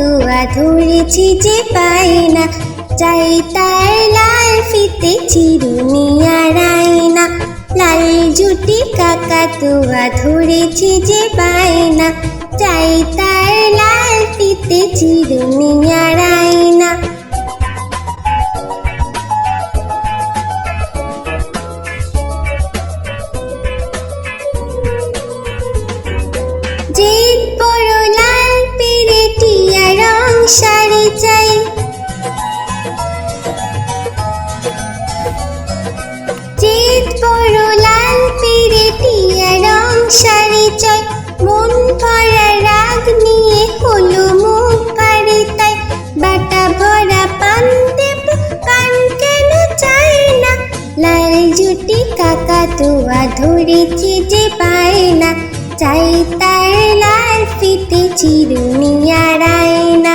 তুয়া ধরেছি যে পাই না চাই তার লাল ফিতে চিরুনি আড়াই না লাল জুটি কাকা তুয়া ধরেছি যে পাই না চাই তার লাল ফিতে চিরুনি আড়াই চাই। যে বড় লাল পেরেটিয়া রং শাড়ি চাই মন ভরা রাগ নিয়ে হলো মুখ পারে তাই। বাটা ভরা পান দেব, পান কেন চাই না? লাল জুটি কাকা তোয়া ধরেছি যে পায় না। চাই তার লাল ফিতে চিরুনি আড়াই না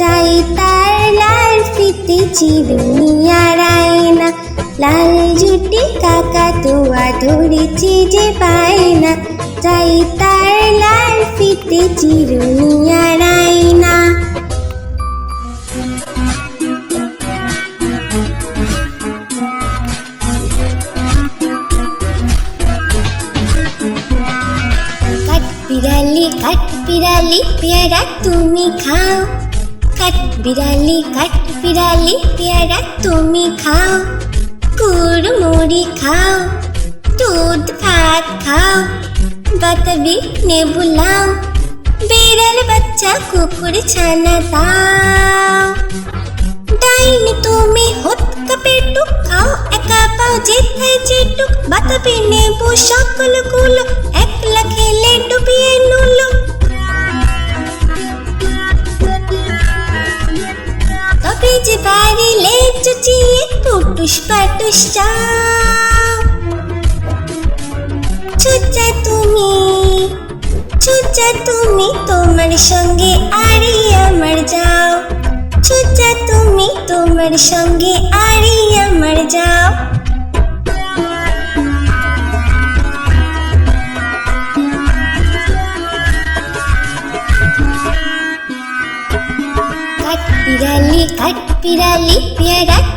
চাই তার লাল ফিতে চিরুনি আড়াই না লাল জুটি কাকা তুয়া ধরেছি যে পায় না চাই তার লাল ফিতে চিরুনি আড়াই না কাঠ বিড়ালি কাঠ বিড়ালি পেয়ারা তুমি খাও। বিড়ালি কাঠ বিড়ালি পেয়ারা তুমি খাও। কুড়মুড়ি খাও। দুধ, ভাত খাও। বাতাবি নেবু লাও। বিড়াল বাচ্চা কুকুর ছানা দাও। ডাইনি তুমি হত কাপেটুক খাও। একা পাও যেথায় যেটুক বাতাবি নেবু সকলগুলো একলা পাটুস চুচা তুমি চুচা তুমি তোমার সঙ্গে আরি আমার যাও চুচা তুমি তোমার সঙ্গে আরি আমার যাও কাঠ বিড়ালি কাঠ বিড়ালি পেয়ারা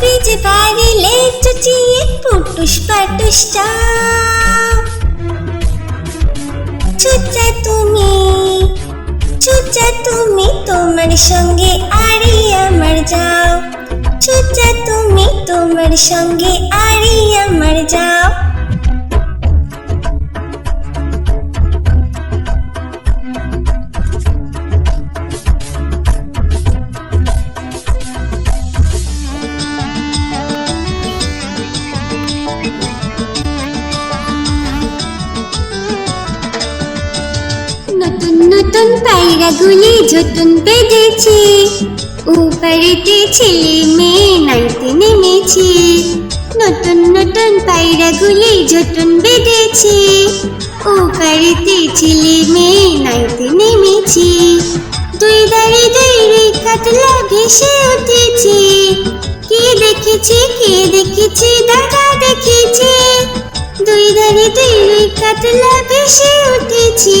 যে পারিলে চুচিয়ে পুটুস পাটুস চুচা তুমি চুচা তুমি তোমার সঙ্গে আরে আমার যাও। চুচা তুমি তোমার সঙ্গে আরে আমার যাও। ঝুটুন বেঁধেছে উপরেতে ছেলে মেয়ে নাইতে নেমেছে নতুন নতুন পায়রাগুলি ঝুটুন বেঁধেছে উপরেতে ছেলে মেয়ে নাইতে নেমেছে দুই দাঁড়ি দুই কাতলা ভেসে উঠেছে, কে দেখেছে কে দেখেছে, দাদা দেখেছে। দুই ধারে দুই কাতলা ভেসে উঠেছে।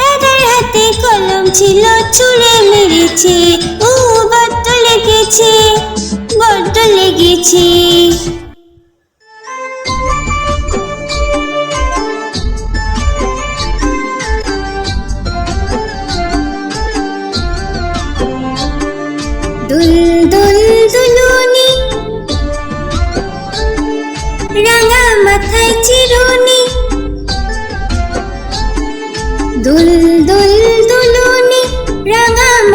দাদার হাতে কলম ছিল ছুঁড়ে মেরেছে, ও বড্ড লেগেছে বড্ড লেগেছে। দুল দুল, দুলুনি, রাঙা মাথায় চিরুনি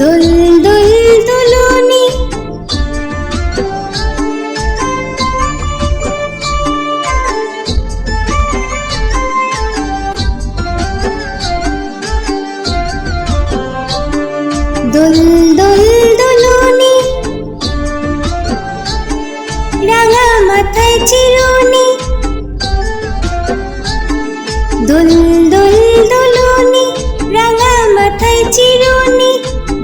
দোল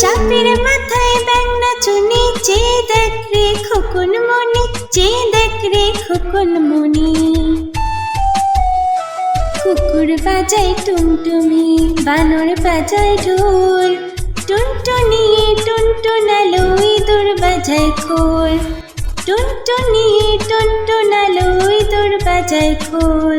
সাপের মাথায় ব্যাংনা চুনি, যে দেখ রে খোকন মনি, যে দেখ রে খোকন মনি। কুকুর বাজায় টুনটুমি বানর বাজায় ঢোল। টুনটুনি টুনটুনালো ইঁদুর বাজায় খোল। টুনটুনি টুনটুনালো ইঁদুর বাজায় খোল।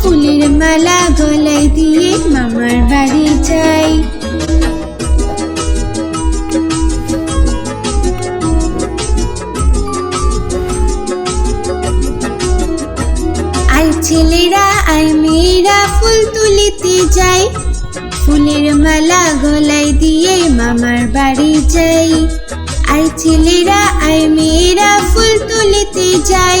ফুলের মালা গলায় দিয়ে মামার বাড়ি যাই। আই ছেলেরা, আই মেয়েরা, ফুল তুলিতে যাই। ফুলের মালা গলায় দিয়ে মামার বাড়ি যাই। আই ছেলেরা, আই মেয়েরা, ফুল তুলিতে যাই।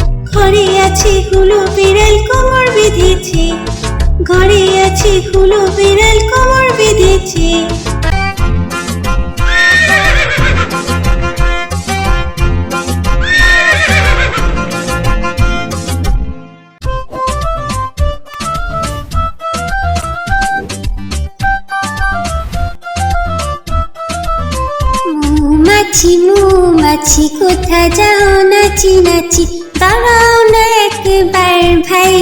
ঘরে আছে হুলো বিড়াল কোমর বেঁধেছে। ঘরে আছে হুলো বিড়াল কোমর বেঁধেছে। মৌমাছি মৌমাছি, কোথা যাও নাচি নাচি দাঁড়াও ভাই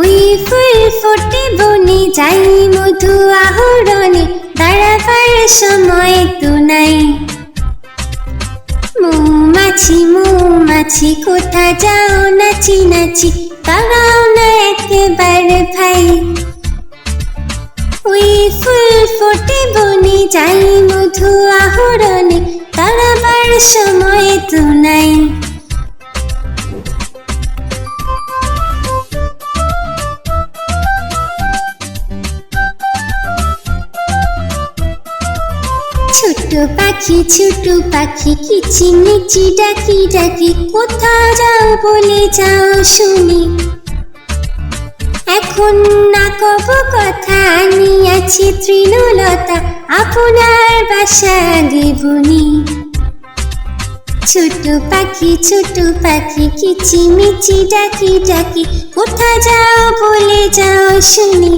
ওই ফুল ফোটে বনে যাই মধু আহরণে, দাঁড়াবার সময় তো নাই। মৌমাছি মৌমাছি, কোথা যাও নাচি নাচি দাঁড়াও না একবার ভাই। ওই ফুল ফোটে বনে যাই মধু আহরণে তারাবার সময় তো নাই। পাখি ছোট পাখি কিচিমিচি ডাকি ডাকি কোথা যাও বলে যাও শুনি। এখন না কব কথা আনিয়াছি তৃণলতা, আপনার বাসা আগে বুনি ছোট পাখি ছোট পাখি কিচিমিচি ডাকি ডাকি কোথা যাও বলে যাও শুনি।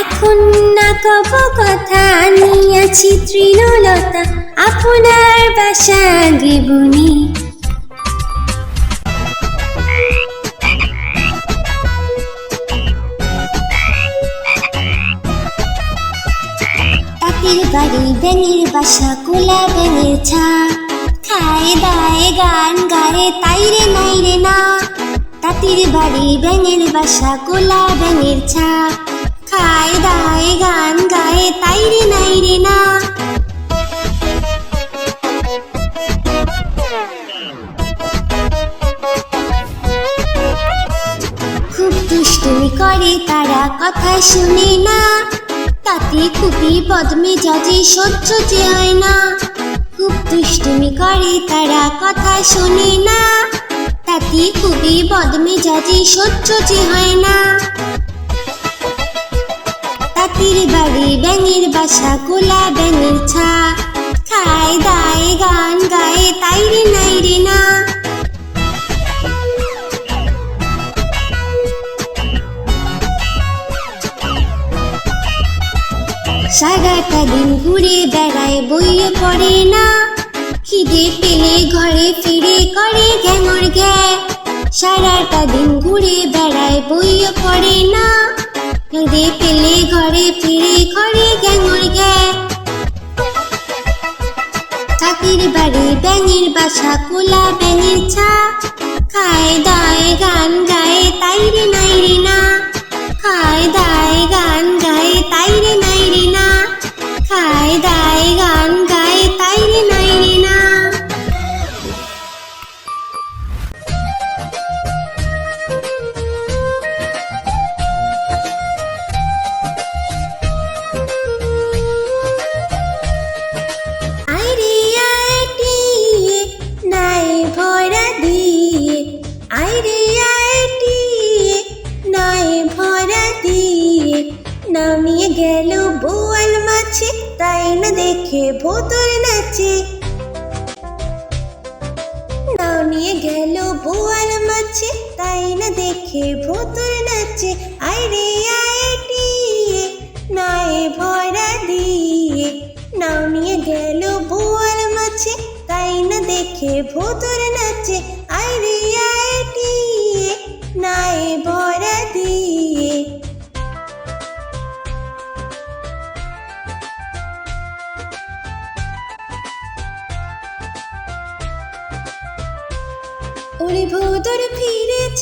এখন না কব কথা আনিয়াছি তৃণলতা, আপনার বাসা আগে বুনি তাকের বাড়ি ব্যাঙের বাসা, কোলা ব্যাঙের ছা। খায় দায় গান গায়ে, তাই রে নাই রে না। তাঁতির বাড়ি ব্যাঙের বাসা, কোলা ব্যাঙের ছা। খায় দায় গান গায়ে, তাই রে, নাই রে, না। খুব দুষ্টুমি করে তারা কথা শুনে না। তাতে খুবই পদ্মে যাজে সহ্য যে হয় না। খুব দুষ্টুমি করে তারা কথা শোনে না। তাতে খুবই বদমে যাজে সহ্য যে হয় না। তাঁতির বাড়ি, ব্যাঙের বাসা গোলা ব্যাঙের ছা। খায় দায় গান গায়ে, তাই রে নাই রে না। সারাটা দিন ঘুরে বেড়ায়, বইয়ে পড়ে না। খিদে পেলে ঘরে ফিরে করে গ্যামর গ্যা সারাটা দিন ঘুরে বেড়ায়, বইয়ে পড়ে না। খিদে পেলে ঘরে ফিরে, ঘরে গ্যাঙর গ্যা চাকির বাড়ি ব্যাঙের বাসা, কোলা ব্যাঙের ছা খায় দায় গান গায়, তাই রে না। খায় দায় মাছে তাই না দেখে ভোতর নাচে। নামিয়ে গেল বোয়াল মাছে তাই না দেখে ভোতর নাচে। আইরে আইটিয়ে নাই ভরা দিয়ে। নামিয়ে গেল বোয়াল মাছে তাই না দেখে ভোতর নাচে।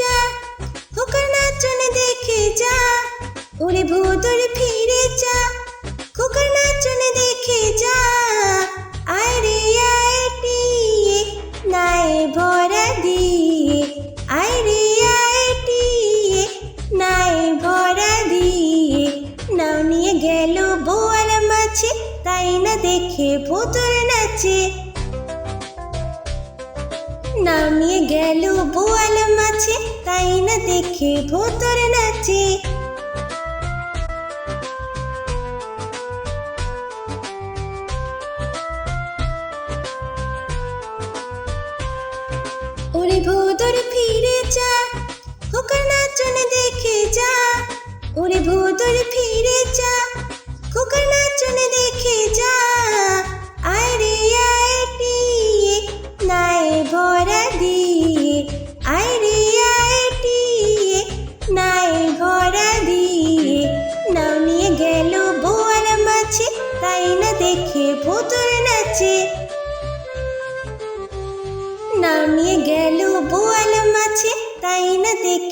যা, খোকার নাচন দেখে যা, ওরে ভূতর ফিরে যা, খোকার নাচন দেখে যা, আয় রে, আয় টিয়ে নাই ভরা দিয়ে, আয় রে, আয় টিয়ে নাই ভরা দিয়ে, নাও নিয়ে গেল বোয়াল মাছে, তাই না দেখে ভূতর নাচে। নামিয়ে গেল না দেখে ভূতর নাচে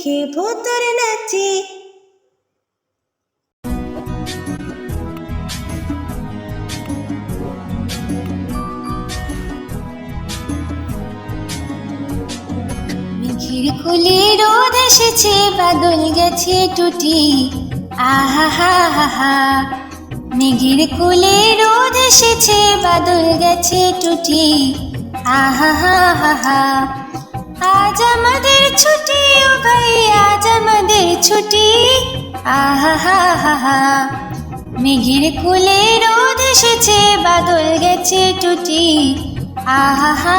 দেখে ভূতর নাচে। মেঘের রোদ এসেছে বাদল গেছে টুটি। আহা, হা হা রোদ এসেছে বাদল গেছে টুটি। আহা হা হা। আজ আমাদের ছুটি ও ভাই আজ আমাদের ছুটি আহা মেঘের রোদ এসেছে বাদল গেছে টুটি আহা।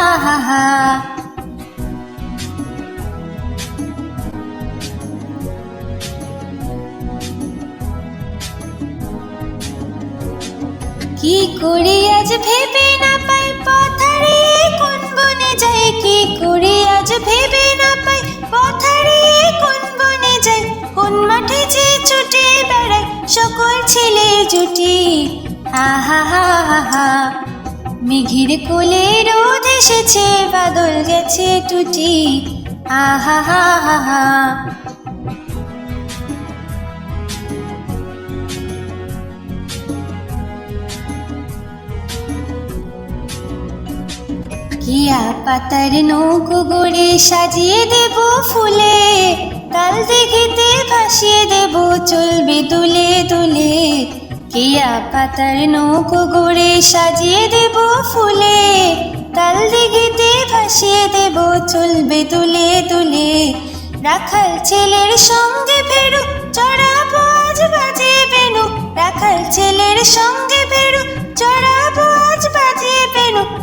কি করি আজ ভেবে না পাই পথারে কোন বনে যাই কি করি আজ ভেবে না পাই পথারে কোন বনে যায়, কোন মাঠে যে ছুটে বেড়ায়, সকল ছেলে জুটি। আহা হা হা হা মেঘের কোলে রোদ এসেছে, বাদল গেছে টুটি আহা হা হা। হা পাতার নৌকো গড়ে সাজিয়ে দেব ফুলে। কাল দেখিতে ভাসিয়ে দেব, চলবে দুলে দুলে। কিয়া পাতার নৌকো গড়ে সাজিয়ে দেব ফুলে। কাল দিঘিতে ভাসিয়ে দেব, চলবে দুলে দুলে। রাখাল ছেলের সঙ্গে ফেরু, চড়া আজ বাজে বেনু। রাখাল ছেলের সঙ্গে ফেরু, চড়া আজ বাজে বেনু।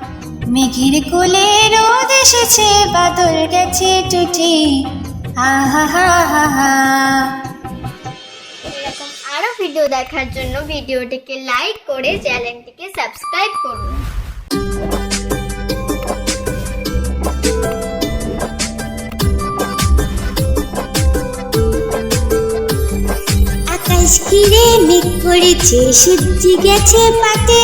মেঘের কোলে রোদ এসেছে বাদল গেছে টুটি আহা হা হা হা। এরকম আরও ভিডিও দেখার জন্য ভিডিওটিকে লাইক করে চ্যানেলটিকে সাবস্ক্রাইব করুন। আকাশ ঘিরে মেঘ করেছে সূর্যি গেছে পাটে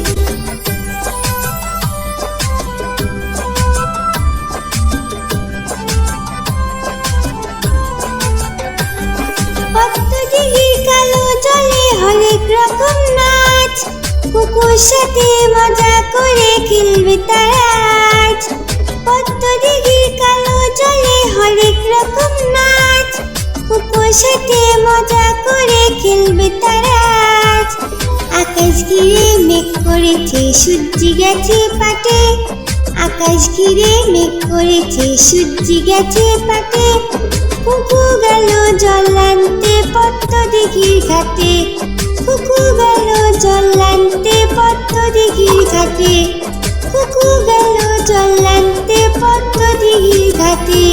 কুকুর সাথে মজা করে খেলবে তারা আজ। পদ্ম দিঘির কালো জলে হরেক রকম নাচ। কুকুর সাথে মজা করে খেলবে তারা আকাশ ঘিরে মেঘ করেছে সূর্যি গেছে পাটে। আকাশ ঘিরে মেঘ করেছে সূর্যি গেছে পাটে। কুকু গেল জল আনতে পদ্ম দিঘির ঘাটে। কুকু গেল জল আনতে পদ্ম দিঘির ঘাটে। কুকুর গেল জল আনতে পদ্ম দিঘির ঘাটে।